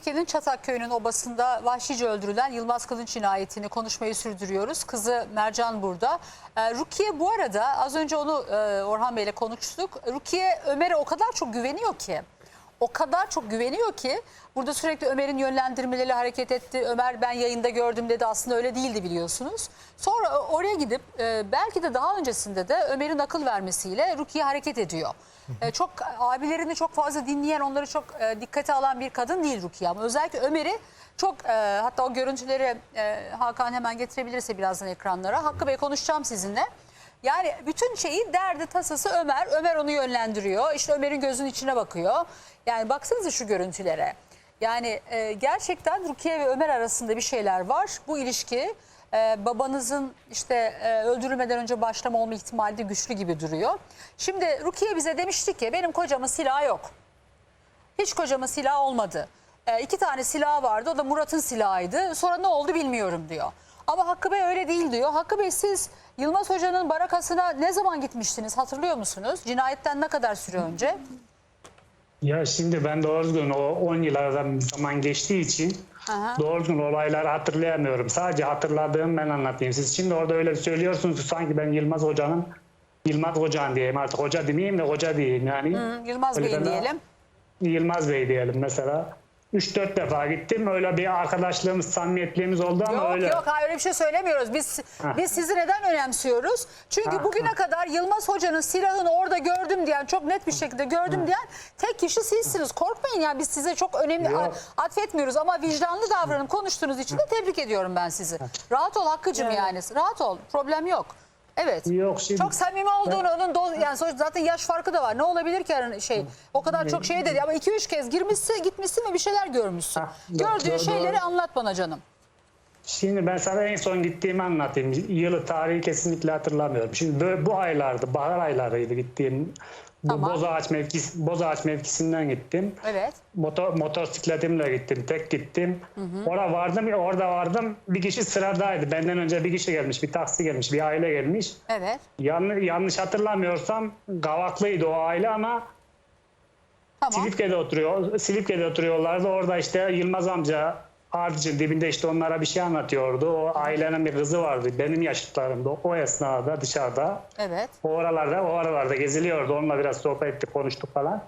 Silifke'nin Çatak Köyü'nün obasında vahşice öldürülen Yılmaz Kılınç cinayetini konuşmayı sürdürüyoruz. Kızı Mercan burada. Ee, Rukiye bu arada az önce onu e, Orhan Bey'le konuştuk. Rukiye Ömer'e o kadar çok güveniyor ki. O kadar çok güveniyor ki burada sürekli Ömer'in yönlendirmeleri hareket etti. Ömer ben yayında gördüm dedi aslında öyle değildi biliyorsunuz. Sonra oraya gidip e, belki de daha öncesinde de Ömer'in akıl vermesiyle Rukiye hareket ediyor. E, çok abilerini çok fazla dinleyen onları çok e, dikkate alan bir kadın değil Rukiye ama özellikle Ömer'i çok e, hatta o görüntüleri e, Hakan hemen getirebilirse birazdan ekranlara. Hakkı Bey konuşacağım sizinle. Yani bütün şeyi derdi tasası Ömer. Ömer onu yönlendiriyor. İşte Ömer'in gözünün içine bakıyor. Yani baksanıza şu görüntülere. Yani e, gerçekten Rukiye ve Ömer arasında bir şeyler var. Bu ilişki e, babanızın işte e, öldürülmeden önce başlama olma ihtimali de güçlü gibi duruyor. Şimdi Rukiye bize demişti ki benim kocamın silahı yok. Hiç kocamın silahı olmadı. E, iki tane silahı vardı o da Murat'ın silahıydı. Sonra ne oldu bilmiyorum diyor. Ama Hakkı Bey öyle değil diyor. Hakkı Bey siz Yılmaz Hoca'nın barakasına ne zaman gitmiştiniz hatırlıyor musunuz? Cinayetten ne kadar süre önce? Ya şimdi ben doğru düzgün o 10 yıl aradan bir zaman geçtiği için Aha. doğru düzgün olayları hatırlayamıyorum. Sadece hatırladığım ben anlatayım. Siz şimdi orada öyle söylüyorsunuz ki sanki ben Yılmaz Hoca'nın Yılmaz Hoca'nın diyeyim artık hoca demeyeyim de hoca diyeyim yani. Hı, Yılmaz Bey'in ben- diyelim. Yılmaz Bey diyelim mesela. 3-4 defa gittim. Öyle bir arkadaşlığımız, samimiyetliğimiz oldu ama Yok öyle. yok hayır öyle bir şey söylemiyoruz. Biz biz sizi neden önemsiyoruz? Çünkü Ha, bugüne kadar Yılmaz Hoca'nın silahını orada gördüm diyen çok net bir şekilde gördüm diyen tek kişi sizsiniz. Korkmayın yani biz size çok önemli Yok. atfetmiyoruz ama vicdanlı davranıp konuştuğunuz için de tebrik ediyorum ben sizi. Rahat ol Hakkı'cım yani. Rahat ol. Problem yok. Evet. Yok şimdi. Çok samimi olduğunu onun do- yani sonuçta zaten yaş farkı da var. Ne olabilir ki yani şey o kadar çok şey dedi ama 2 3 kez girmişsin gitmişsin ve bir şeyler görmüşsün. Ha, Gördüğün do- şeyleri doğru. anlat bana canım. Şimdi ben sana en son gittiğimi anlatayım. Yılı tarihi kesinlikle hatırlamıyorum. Şimdi böyle bu aylardı, bahar aylarıydı gittiğim. Bu Tamam. Bozağaç mevkisi, Bozağaç mevkisinden gittim. Evet. Motor, motosikletimle gittim, tek gittim. Orada vardım, orada vardım. Bir kişi sıradaydı. Benden önce bir kişi gelmiş, bir taksi gelmiş, bir aile gelmiş. Evet. Yan, yanlış hatırlamıyorsam Gavaklıydı o aile ama Tamam. Silifke'de oturuyor. Silifke'de oturuyorlardı. Orada işte Yılmaz amca Ardıcın dibinde işte onlara bir şey anlatıyordu. O ailenin bir kızı vardı. Benim yaşıtlarımda. O esnada dışarıda. Evet. O oralarda, o aralarda geziliyordu. Onunla biraz sohbet ettik, konuştuk falan.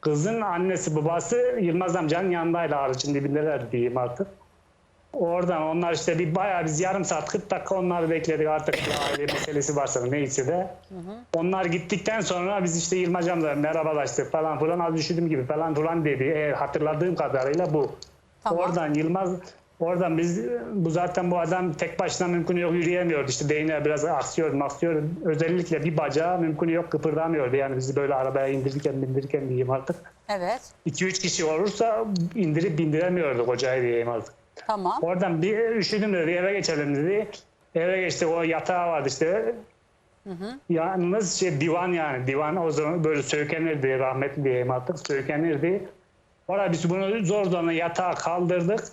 Kızın annesi babası Yılmaz amcanın yanındaydı Ardıcın dibindeler diyeyim artık. Oradan onlar işte bir bayağı biz yarım saat 40 dakika onları bekledik artık aile meselesi varsa neyse de. Onlar gittikten sonra biz işte Yılmaz amca merhabalaştık falan filan az düşündüğüm gibi falan filan dedi. Eğer hatırladığım kadarıyla bu. Tamam. Oradan Yılmaz oradan biz bu zaten bu adam tek başına mümkün yok yürüyemiyordu. İşte değneğe biraz aksıyor, maksıyor. Özellikle bir bacağı mümkün yok kıpırdamıyordu. Yani bizi böyle arabaya indirirken bindirirken diyeyim artık. Evet. 2-3 kişi olursa indirip bindiremiyorduk hocayı diyeyim artık. Tamam. Oradan bir üşüdüm dedi eve geçelim dedi. Eve geçtik o yatağı vardı işte. Yalnız şey divan yani divan o zaman böyle sökenirdi rahmetli diyeyim artık sökenirdi. Orada biz bunu zor zorla yatağa kaldırdık.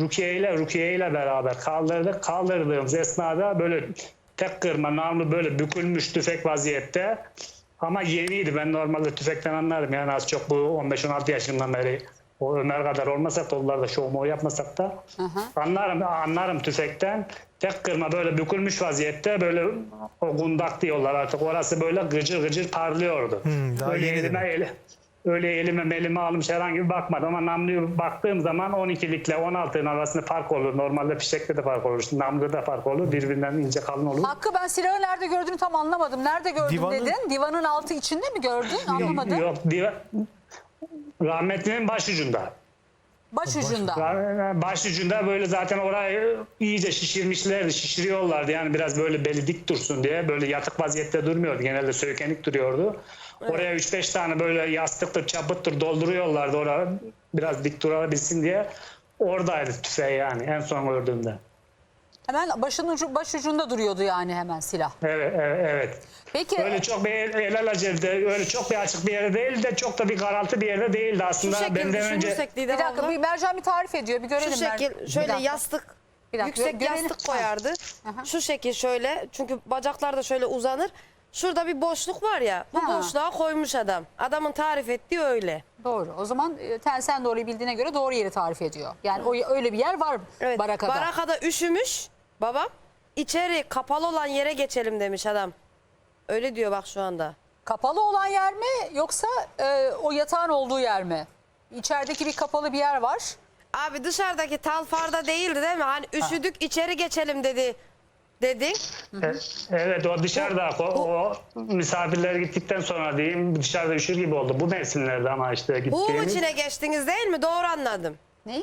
Rukiye ile Rukiye ile beraber kaldırdık. Kaldırdığımız esnada böyle tek kırma namlu böyle bükülmüş tüfek vaziyette. Ama yeniydi. Ben normalde tüfekten anlarım. Yani az çok bu 15-16 yaşından beri o Ömer kadar olmasak da onlarda şov mu yapmasak da anlarım anlarım tüfekten. Tek kırma böyle bükülmüş vaziyette böyle o gundak diyorlar artık. Orası böyle gıcır gıcır parlıyordu. Hmm, daha öyle yeni elime, eli, öyle elime melime almış herhangi bir bakmadım ama namluyu baktığım zaman 12'likle 16'nın arasında fark olur. Normalde fişekte de fark olur. Namluda da fark olur. Birbirinden ince kalın olur. Hakkı ben silahı nerede gördüğünü tam anlamadım. Nerede gördün Divanın- dedin? Divanın altı içinde mi gördün? Anlamadım. Yok diye rahmetlinin başucunda. Baş ucunda. Başucunda böyle zaten orayı iyice şişirmişlerdi, şişiriyorlardı. Yani biraz böyle beli dik dursun diye. Böyle yatık vaziyette durmuyordu. Genelde sökenik duruyordu. Oraya 3-5 tane böyle yastıktır, çapıttır dolduruyorlardı oraya biraz dik durabilsin diye. Oradaydı tüfeği yani en son gördüğümde. Hemen başın ucu, baş ucunda duruyordu yani hemen silah. Evet, evet, evet. Peki Öyle çok bir el, el alacelde, öyle çok bir açık bir yerde değil de çok da bir karaltı bir yerde değildi Şu aslında. şekil Benden önce bir dakika abla, bir Mercan bir tarif ediyor. Bir görelim. şu şekil Bir şöyle yastık Bir dakika, yüksek görelim. yastık koyardı. Aha. Şu şekil şöyle çünkü bacaklar da şöyle uzanır. Şurada bir boşluk var ya. Bu Ha. boşluğa koymuş adam. Adamın tarif ettiği öyle. Doğru. O zaman e, ten- sen doğruyu bildiğine göre doğru yeri tarif ediyor. Yani o öyle bir yer var Evet. barakada. Barakada üşümüş babam. İçeri kapalı olan yere geçelim demiş adam. Öyle diyor bak şu anda. Kapalı olan yer mi yoksa e, o yatağın olduğu yer mi? İçerideki bir kapalı bir yer var. Abi dışarıdaki talfarda değildi değil mi? Hani üşüdük içeri geçelim dedi. Dedin. E- Evet o dışarıda o, o misafirler gittikten sonra diyeyim dışarıda üşür gibi oldu. Bu mevsimlerde ama işte Uğum gittiğimiz. içine geçtiniz değil mi? Doğru anladım. Ne?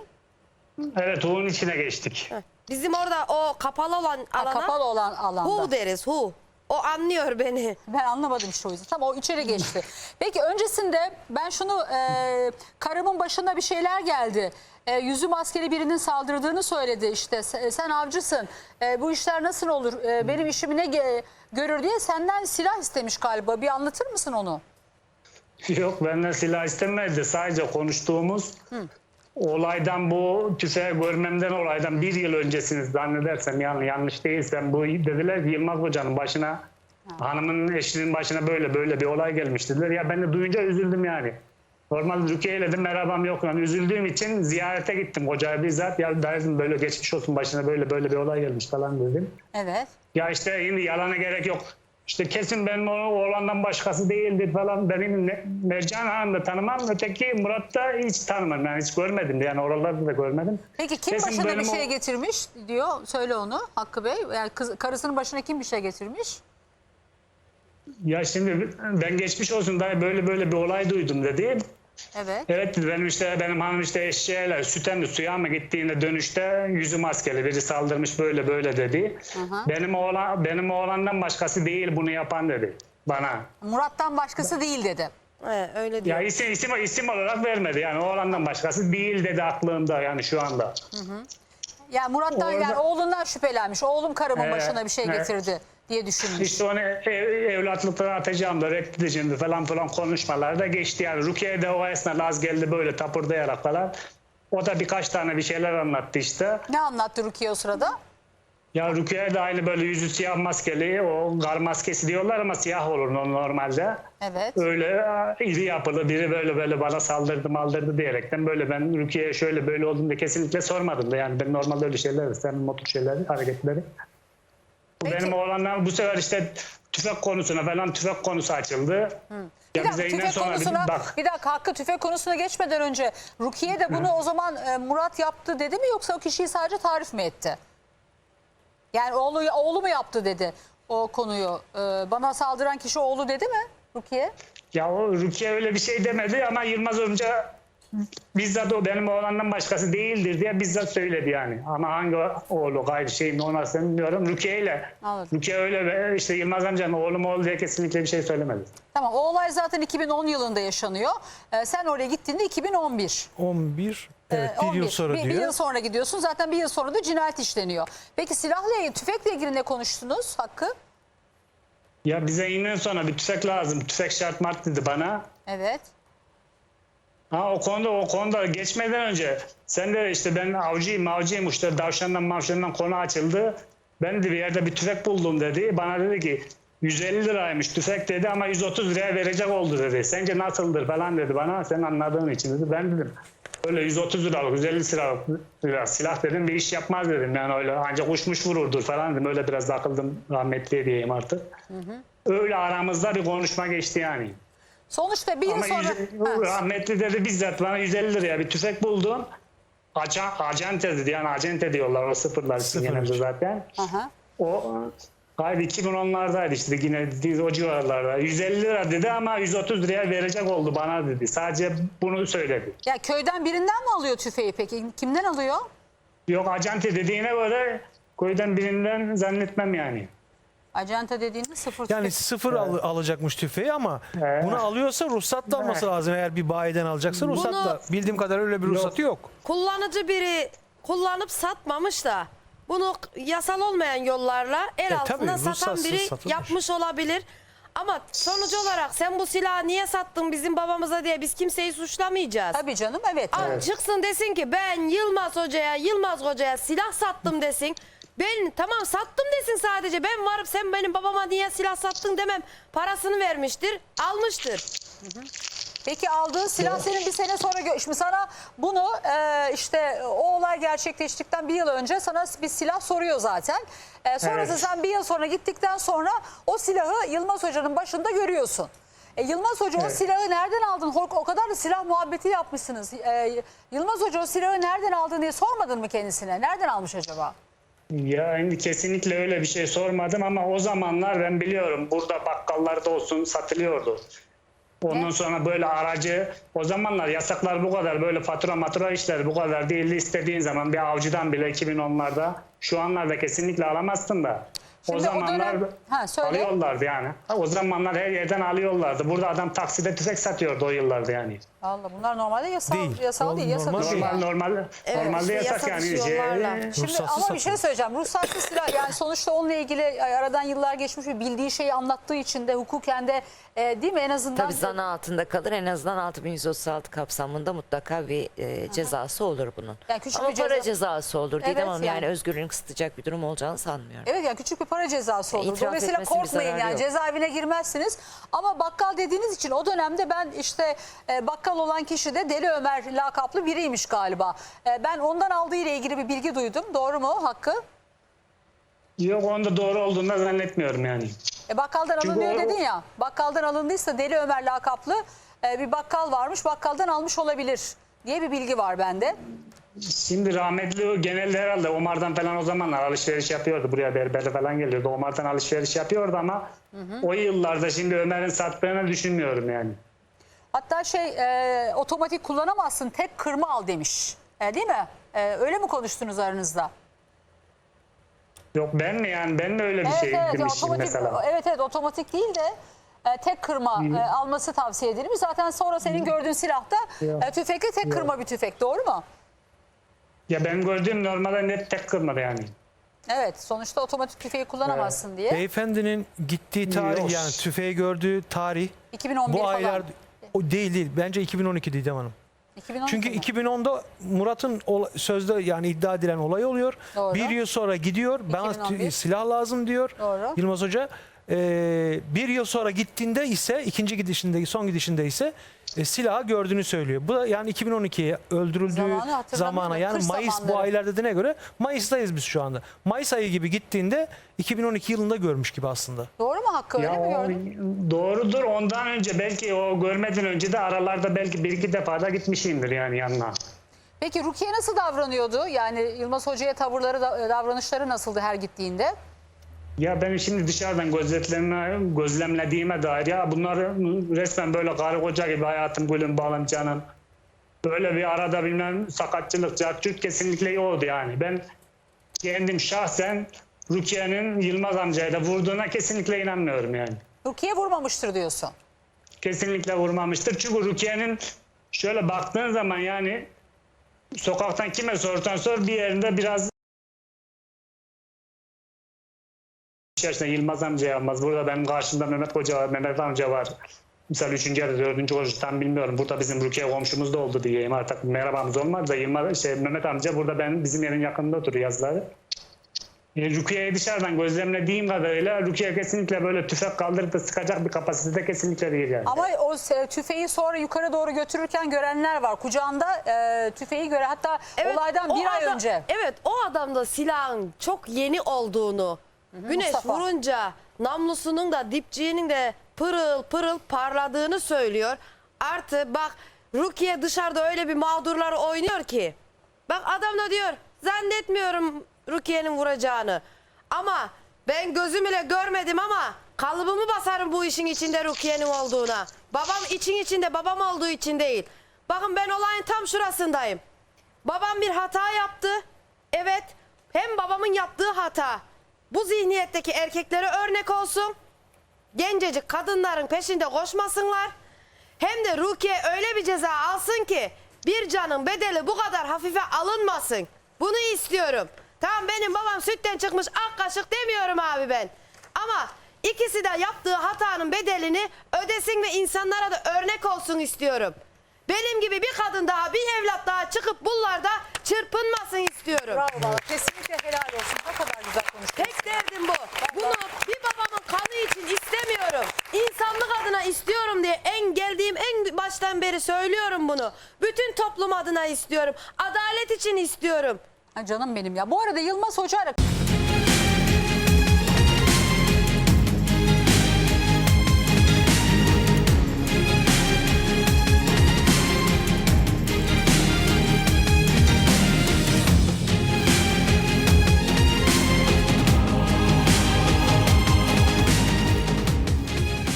Evet Uğur'un içine geçtik. Bizim orada o kapalı olan Ha, alana kapalı olan alanda. hu deriz hu. O anlıyor beni. Ben anlamadım işte o yüzden. Tamam o içeri geçti. Peki öncesinde ben şunu e, karımın başına bir şeyler geldi. E, yüzü maskeli birinin saldırdığını söyledi işte. Sen, sen avcısın. E, bu işler nasıl olur? E, benim işimi ne ge- görür diye senden silah istemiş galiba. Bir anlatır mısın onu? Yok benden silah istemedi. Sadece konuştuğumuz olaydan bu tüfeği görmemden olaydan bir yıl öncesiniz zannedersem yani yanlış değilsem bu dediler ki Yılmaz Hoca'nın başına hanımın eşinin başına böyle böyle bir olay gelmiş dediler. Ya ben de duyunca üzüldüm yani. Normal Rukiye ile de merhabam yok. Yani üzüldüğüm için ziyarete gittim hocaya bizzat. Ya derdim böyle geçmiş olsun başına böyle böyle bir olay gelmiş falan dedim. Evet. Ya işte şimdi yalana gerek yok. İşte kesin benim o oğlandan başkası değildir falan. Benim Mercan Hanım da tanımam. Öteki Murat da hiç tanımam. Yani hiç görmedim. Yani oralarda da görmedim. Peki kim Kesin başına bir benim o- şey getirmiş diyor. Söyle onu Hakkı Bey. Yani kız, karısının başına kim bir şey getirmiş? Ya şimdi ben geçmiş olsun dayı böyle böyle bir olay duydum dedi. Evet. Evet benim işte benim hanım işte eşeğiyle süte mi suya mı gittiğinde dönüşte yüzü maskeli biri saldırmış böyle böyle dedi. hı. Benim oğlan benim oğlandan başkası değil bunu yapan dedi bana. Murat'tan başkası değil dedi. He, öyle diyor. Ya isim, isim, isim olarak vermedi. Yani oğlandan başkası değil dedi aklımda yani şu anda. Yani Murat'tan Orada- yani oğlundan şüphelenmiş. Oğlum karımın Evet, başına bir şey evet. getirdi diye düşünmüş. İşte onu ev, evlatlıktan atacağım da reddedeceğim de falan filan konuşmalar da geçti yani. Rukiye de o esnada az geldi böyle tapırdayarak falan. O da birkaç tane bir şeyler anlattı işte. Ne anlattı Rukiye o sırada? Ya Rukiye de aynı böyle yüzü siyah maskeli, o gar maskesi diyorlar ama siyah olur no- normalde. Evet. Öyle iri yapılı biri böyle böyle bana saldırdı maldırdı diyerekten böyle ben Rukiye'ye şöyle böyle olduğunu da kesinlikle sormadım da yani ben normalde öyle şeyler sen motor şeyleri hareketleri. Peki. Benim oğlanlar bu sefer işte tüfek konusuna falan tüfek konusu açıldı. Bir Ya dakika tüfek sonra bir konusuna, bak. bir dakika Hakkı tüfek konusuna geçmeden önce Rukiye de bunu o zaman e, Murat yaptı dedi mi yoksa o kişiyi sadece tarif mi etti? Yani oğlu oğlu mu yaptı dedi o konuyu. E, bana saldıran kişi oğlu dedi mi Rukiye? Ya o Rukiye öyle bir şey demedi ama Yılmaz Hoca bizzat o benim oğlandan başkası değildir diye bizzat söyledi yani. Ama hangi oğlu gayrı şey mi ona sen bilmiyorum. Rukiye ile Anladım. Rukiye öyle ve işte Yılmaz amcanın oğlum oğlu diye kesinlikle bir şey söylemedi. Tamam o olay zaten 2010 yılında yaşanıyor. E, sen oraya gittiğinde 2011. 11 evet Ee, bir 11. yıl sonra bir, diyor. bir yıl sonra gidiyorsun. Zaten bir yıl sonra da cinayet işleniyor. Peki silahla ilgili, tüfekle ilgili ne konuştunuz Hakkı? Ya bize inden sonra bir tüfek lazım. Tüfek şart mart dedi bana. Evet. Ha o konuda o konuda geçmeden önce sen de işte ben avcıyım avcıyım işte davşandan mavşandan konu açıldı. Ben de bir yerde bir tüfek buldum dedi. Bana dedi ki 150 liraymış tüfek dedi ama 130 liraya verecek oldu dedi. Sence nasıldır falan dedi bana. Sen anladığın için dedi. Ben dedim öyle 130 liralık 150 liralık lira silah dedim bir iş yapmaz dedim. Yani öyle ancak uçmuş vururdur falan dedim. Öyle biraz da akıldım rahmetli diyeyim artık. Öyle aramızda bir konuşma geçti yani. Sonuçta bir yıl Ama sonra... yüz- Ha, rahmetli dedi bizzat bana 150 liraya bir tüfek buldum. Aca, acente dedi yani acente diyorlar o sıfırlar için Sıfır genelde için. zaten. aha. O gayri 2010'lardaydı işte yine o civarlarda. 150 lira dedi ama 130 liraya verecek oldu bana dedi. Sadece bunu söyledi. Ya köyden birinden mi alıyor tüfeği peki? Kimden alıyor? Yok acente dediğine göre köyden birinden zannetmem yani. Acenta dediğinde sıfır Yani tüfek. sıfır al- alacakmış tüfeği ama Evet. bunu alıyorsa ruhsat da alması lazım eğer bir bayiden alacaksa ruhsat Bunu- da bildiğim kadar öyle bir ruhsatı yok. Kullanıcı biri kullanıp satmamış da bunu yasal olmayan yollarla el E, altında tabii, satan ruhsatsız biri satılır. yapmış olabilir. Ama sonuç olarak sen bu silahı niye sattın bizim babamıza diye biz kimseyi suçlamayacağız. Tabii canım evet. Ama çıksın desin ki ben Yılmaz Hoca'ya, Yılmaz Hoca'ya silah sattım desin. Ben tamam sattım desin sadece. Ben varıp sen benim babama niye silah sattın demem. Parasını vermiştir, almıştır. Peki aldığın silah senin bir sene sonra gö- şimdi sana bunu e, işte o olay gerçekleştikten bir yıl önce sana bir silah soruyor zaten. E, sonrası Evet. sen bir yıl sonra gittikten sonra o silahı Yılmaz Hoca'nın başında görüyorsun. E, Yılmaz Hoca o Evet. silahı nereden aldın? Hor- O kadar da silah muhabbeti yapmışsınız. E, Yılmaz Hoca o silahı nereden aldın diye sormadın mı kendisine? Nereden almış acaba? Yani kesinlikle öyle bir şey sormadım ama o zamanlar ben biliyorum burada bakkallarda olsun satılıyordu. Ondan Ne? sonra böyle aracı o zamanlar yasaklar bu kadar böyle fatura matura işler bu kadar değildi. İstediğin zaman bir avcıdan bile 2010'larda şu anlarda kesinlikle alamazsın da. Şimdi o o zamanlar dönem- Ha, söyle. alıyorlardı yani. O zamanlar her yerden alıyorlardı. Burada adam takside tüfek satıyordu o yıllarda yani. Allah bunlar normalde yasal Değil. yasal değil yasa normal. Normal normal Evet, normalde işte yasak yasa yani. Şey-. Şimdi Ruhsatsız ama bir şey söyleyeceğim. Ruhsatsız silah yani sonuçta onunla ilgili aradan yıllar geçmiş ve bildiği şeyi anlattığı için de hukuken de e, değil mi en azından Tabii zan altında kalır. En azından 6136 kapsamında mutlaka bir e, cezası olur bunun. Yani küçük Ama bir para ceza- cezası olur. Evet, Didem Hanım yani. yani. özgürlüğünü kısıtacak bir durum olacağını sanmıyorum. Evet yani küçük bir para cezası olur. İtiraf Dolayısıyla bir korkmayın yani yok. cezaevine girmezsiniz. Ama bakkal dediğiniz için o dönemde ben işte e, bakkal olan kişi de Deli Ömer lakaplı biriymiş galiba. E, ben ondan aldığı ile ilgili bir bilgi duydum. Doğru mu Hakkı? Yok onda doğru olduğunu da zannetmiyorum yani. E, bakkaldan Çünkü alınıyor o- dedin ya. Bakkaldan alındıysa Deli Ömer lakaplı e, bir bakkal varmış. Bakkaldan almış olabilir diye bir bilgi var bende. Şimdi rahmetli o genelde herhalde Omar'dan falan o zamanlar alışveriş yapıyordu. Buraya berbere falan geliyordu. Omar'dan alışveriş yapıyordu ama o yıllarda şimdi Ömer'in sattığını düşünmüyorum yani. Hatta şey e, otomatik kullanamazsın tek kırma al demiş. E, değil mi? E, öyle mi konuştunuz aranızda? Yok ben mi yani ben mi öyle bir Evet şey evet demişim otomatik mesela. evet evet otomatik değil de e, tek kırma e, alması tavsiye edilmiş. Zaten sonra senin gördüğün silahta e, tüfekli tek kırma bir tüfek. Doğru mu? Ya ben gördüğüm normalde net tek kırmadı yani. Evet sonuçta otomatik tüfeği kullanamazsın diye. Beyefendinin gittiği tarih Yok. yani tüfeği gördüğü tarih 2011 bu falan. aylar o değil değil. Bence 2012 Didem Hanım. 2012 Çünkü mi? 2010'da Murat'ın sözde yani iddia edilen olay oluyor. Doğru. Bir yıl sonra gidiyor. Bana 2011. tü- silah lazım diyor. Doğru. Yılmaz Hoca. Ee, bir yıl sonra gittiğinde ise ikinci gidişinde son gidişinde ise e, silahı gördüğünü söylüyor. Bu da yani 2012'ye öldürüldüğü Zamanı hatırlamıyorum zamana yani kış Mayıs bu zamanları. aylar dediğine göre Mayıs'tayız biz şu anda. Mayıs ayı gibi gittiğinde 2012 yılında görmüş gibi aslında. Doğru mu Hakkı öyle Ya mi o gördün? doğrudur ondan önce belki o görmeden önce de aralarda belki bir iki defa da gitmişimdir yani yanına. Peki Rukiye nasıl davranıyordu? Yani Yılmaz Hoca'ya tavırları da- davranışları nasıldı her gittiğinde? Ya benim şimdi dışarıdan gözetlerine, gözlemlediğime dair ya bunlar resmen böyle karı koca gibi hayatım gülüm balım canım. Böyle bir arada bilmem sakatçılık, cartçut kesinlikle yoktu yani. Ben kendim şahsen Rukiye'nin Yılmaz amcayla vurduğuna kesinlikle inanmıyorum yani. Rukiye vurmamıştır diyorsun. Kesinlikle vurmamıştır. Çünkü Rukiye'nin şöyle baktığın zaman yani sokaktan kime sorsan sor bir yerinde biraz içerisinde Yılmaz amca yapmaz. Burada benim karşımda Mehmet Hoca var, Mehmet amca var. Misal üçüncü ya da dördüncü hoca tam bilmiyorum. Burada bizim Rukiye komşumuz da oldu diyeyim artık. Merhabamız olmadı da Yılmaz, şey, Mehmet amca burada ben bizim yerin yakında oturuyor yazları. E, Rukiye'yi dışarıdan gözlemlediğim kadarıyla Rukiye kesinlikle böyle tüfek kaldırıp da sıkacak bir kapasitede kesinlikle değil yani. Ama o tüfeği sonra yukarı doğru götürürken görenler var. Kucağında e, tüfeği göre hatta olaydan o bir ay adam- önce. Evet o adamda silahın çok yeni olduğunu. Güneş Mustafa. vurunca namlusunun da dipçiğinin de pırıl pırıl parladığını söylüyor. Artı bak Rukiye dışarıda öyle bir mağdurlar oynuyor ki. Bak adam da diyor zannetmiyorum Rukiye'nin vuracağını. Ama ben gözüm ile görmedim ama kalıbımı basarım bu işin içinde Rukiye'nin olduğuna. Babam için içinde babam olduğu için değil. Bakın ben olayın tam şurasındayım. Babam bir hata yaptı. Evet. Hem babamın yaptığı hata bu zihniyetteki erkeklere örnek olsun. Gencecik kadınların peşinde koşmasınlar. Hem de Rukiye öyle bir ceza alsın ki bir canın bedeli bu kadar hafife alınmasın. Bunu istiyorum. Tamam benim babam sütten çıkmış ak kaşık demiyorum abi ben. Ama ikisi de yaptığı hatanın bedelini ödesin ve insanlara da örnek olsun istiyorum. Benim gibi bir kadın daha, bir evlat daha çıkıp bunlarda çırpınmasın istiyorum. Bravo valla. Kesinlikle helal olsun. Ne kadar güzel konuştun. Tek derdim bu. Bunu bir babamın kanı için istemiyorum. İnsanlık adına istiyorum diye en geldiğim en baştan beri söylüyorum bunu. Bütün toplum adına istiyorum. Adalet için istiyorum. Ha, canım benim ya. Bu arada Yılmaz Hoca